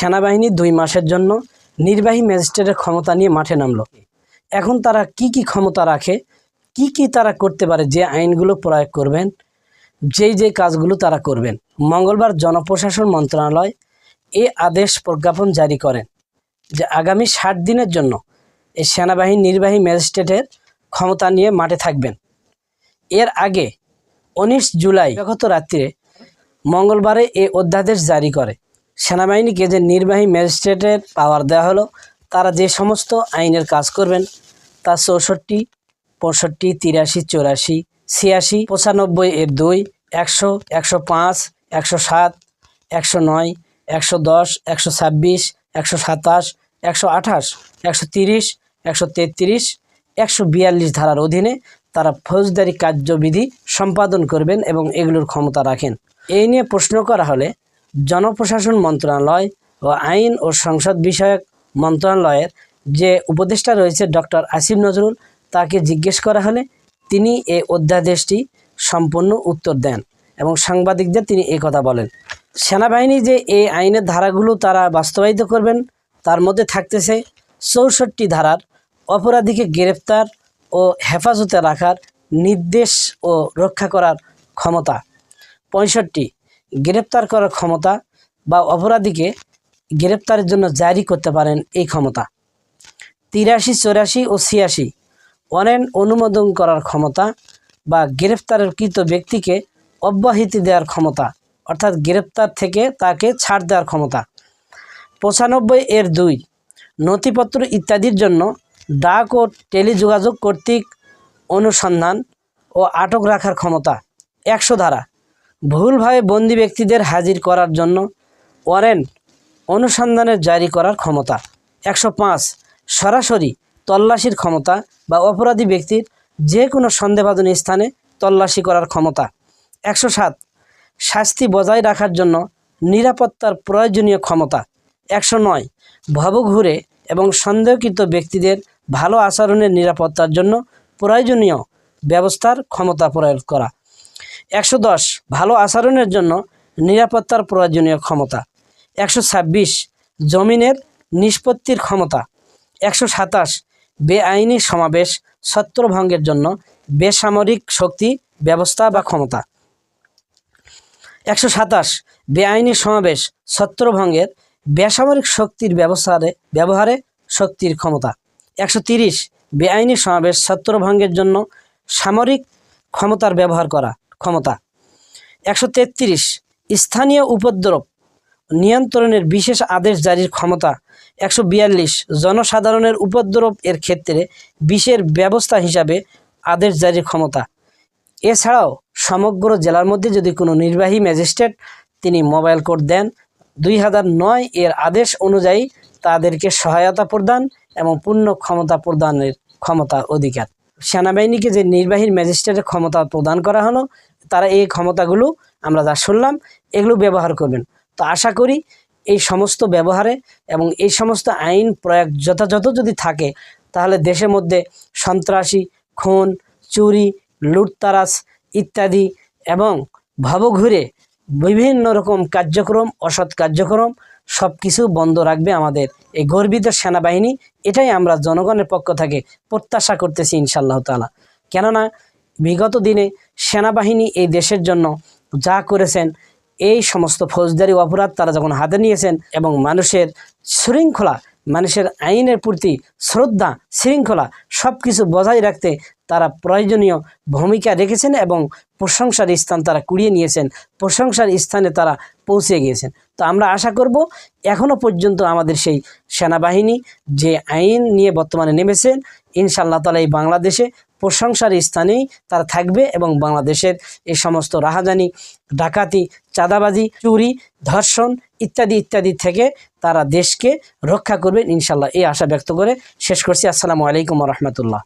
সেনাবাহিনী দুই মাসের জন্য নির্বাহী ম্যাজিস্ট্রেটের ক্ষমতা নিয়ে মাঠে নামলো। এখন তারা কি কি ক্ষমতা রাখে, কি কি তারা করতে পারে, যে আইনগুলো প্রয়োগ করবেন, যেই যে কাজগুলো তারা করবেন। মঙ্গলবার জনপ্রশাসন মন্ত্রণালয় এ আদেশ প্রজ্ঞাপন জারি করেন যে আগামী ষাট দিনের জন্য এই সেনাবাহিনী নির্বাহী ম্যাজিস্ট্রেটের ক্ষমতা নিয়ে মাঠে থাকবেন। এর আগে উনিশ জুলাই গত রাত্রে মঙ্গলবারে এ অধ্যাদেশ জারি করে। সেনাবাহিনীকে যে নির্বাহী ম্যাজিস্ট্রেটের পাওয়ার দেওয়া হলো, তারা যে সমস্ত আইনের কাজ করবেন, তা চৌষট্টি, পঁয়ষট্টি, তিরাশি, চৌরাশি, ছিয়াশি, পঁচানব্বই এর দুই, একশো একশো পাঁচ, একশো সাত, একশো নয়, একশো দশ, একশো ছাব্বিশ, একশো সাতাশ, একশো আঠাশ, একশো তিরিশ, একশো তেত্রিশ, একশো বিয়াল্লিশ ধারার অধীনে তারা ফৌজদারি কার্যবিধি সম্পাদন করবেন এবং এগুলোর ক্ষমতা রাখেন। এই নিয়ে প্রশ্ন করা হলে জনপ্রশাসন মন্ত্রণালয় ও আইন ও সংসদ বিষয়ক মন্ত্রণালয়ের যে উপদেষ্টা রয়েছে ডক্টর আসিফ নজরুল, তাকে জিজ্ঞেস করা হলে তিনি এ অধ্যাদেশটি সম্পূর্ণ উত্তর দেন এবং সাংবাদিকদের তিনি এই কথা বলেন। সেনাবাহিনী যে এই আইনের ধারাগুলো তারা বাস্তবায়িত করবেন, তার মধ্যে থাকতেছে চৌষট্টি ধারার অপরাধীকে গ্রেপ্তার ও হেফাজতে রাখার নির্দেশ ও রক্ষা করার ক্ষমতা। পঁয়ষট্টি গ্রেপ্তার করার ক্ষমতা বা অপরাধীকে গ্রেপ্তারের জন্য জারি করতে পারেন এই ক্ষমতা। তিরাশি, চৌরাশি ও ছিয়াশি অনেন অনুমোদন করার ক্ষমতা বা গ্রেপ্তারের কৃত ব্যক্তিকে অব্যাহতি দেওয়ার ক্ষমতা, অর্থাৎ গ্রেপ্তার থেকে তাকে ছাড় দেওয়ার ক্ষমতা। পঁচানব্বই এর দুই নথিপত্র ইত্যাদির জন্য ডাক ও টেলিযোগাযোগ কর্তৃক অনুসন্ধান ও আটক রাখার ক্ষমতা একশো ধারা। ভুলভাবে বন্দি ব্যক্তিদের হাজির করার জন্য ওয়ারেন্ট অনুসন্ধানের জারি করার ক্ষমতা। একশো পাঁচ, সরাসরি তল্লাশির ক্ষমতা বা অপরাধী ব্যক্তির যে কোনো সন্দেহভাজন স্থানে তল্লাশি করার ক্ষমতা। একশো সাত, শাস্তি বজায় রাখার জন্য নিরাপত্তার প্রয়োজনীয় ক্ষমতা। একশো নয়, ভবঘুরে এবং সন্দেহকৃত ব্যক্তিদের ভালো আচরণের নিরাপত্তার জন্য প্রয়োজনীয় ব্যবস্থার ক্ষমতা প্রয়োগ করা। একশো দশ ভালো আচরণের জন্য নিরাপত্তার প্রয়োজনীয় ক্ষমতা। একশো ছাব্বিশ জমিনের নিষ্পত্তির ক্ষমতা। একশো সাতাশ বেআইনি সমাবেশ ছত্রভঙ্গের জন্য বেসামরিক শক্তি ব্যবস্থা বা ক্ষমতা। একশো সাতাশ বেআইনি সমাবেশ ছত্রভঙ্গের বেসামরিক শক্তির ব্যবহারে ব্যবহারে শক্তির ক্ষমতা। একশো তিরিশ বেআইনি সমাবেশ ছত্রভঙ্গের জন্য সামরিক ক্ষমতার ব্যবহার করা। ক্ষমতা। একশো তেত্রিশ, স্থানীয় উপদ্রব নিয়ন্ত্রণের বিশেষ আদেশ জারির ক্ষমতা। একশো বিয়াল্লিশ, জনসাধারণের উপদ্রব এর ক্ষেত্রে বিশের ব্যবস্থা হিসাবে আদেশ জারির ক্ষমতা। এছাড়াও সমগ্র জেলার মধ্যে যদি কোনো নির্বাহী ম্যাজিস্ট্রেট তিনি মোবাইল কোড দেন, দুই হাজার নয় এর আদেশ অনুযায়ী তাদেরকে সহায়তা প্রদান এবং পূর্ণ ক্ষমতা প্রদানের ক্ষমতা অধিকার। সেনাবাহিনীকে যে নির্বাহী ম্যাজিস্ট্রেটের ক্ষমতা প্রদান করা হলো তারা এই ক্ষমতাগুলো আমরা যা শুনলাম, এগুলো ব্যবহার করবেন। তো আশা করি এই সমস্ত ব্যবহারে এবং এই সমস্ত আইন প্রয়োগ যথাযথ যদি থাকে, তাহলে দেশের মধ্যে সন্ত্রাসী, খুন, চুরি লুটতারাস ইত্যাদি এবং ভবঘুরে বিভিন্ন রকম কার্যক্রম, অসৎ কার্যক্রম সব কিছু বন্ধ রাখবে আমাদের এই গর্বিত সেনাবাহিনী। এটাই আমরা জনগণের পক্ষ থেকে প্রত্যাশা করতেছি ইনশাল্লাহ তালা কেননা বিগত দিনে সেনাবাহিনী এই দেশের জন্য যা করেছেন, এই সমস্ত ফৌজদারি অপরাধ তারা যখন হাতে নিয়েছেন এবং মানুষের শৃঙ্খলা, মানুষের আইনের প্রতি শ্রদ্ধা, শৃঙ্খলা সব কিছু বজায় রাখতে তারা প্রয়োজনীয় ভূমিকা রেখেছেন এবং প্রশংসার স্থান তারা কুড়িয়ে নিয়েছেন। প্রশংসার স্থানে তারা পৌঁছে গিয়েছেন। তো আমরা আশা করব এখনও পর্যন্ত আমাদের সেই সেনাবাহিনী যে আইন নিয়ে বর্তমানে নেমেছেন ইনশাল্লাহ তালা এই বাংলাদেশে প্রশংসার স্থানেই তারা থাকবে এবং বাংলাদেশের এই সমস্ত রাহাজানি, ডাকাতি, চাঁদাবাজি, চুরি, ধর্ষণ ইত্যাদি ইত্যাদি থেকে তারা দেশকে রক্ষা করবেন ইনশাল্লাহ। এই আশা ব্যক্ত করে শেষ করছি। আসসালামু আলাইকুম রহমতুল্লাহ।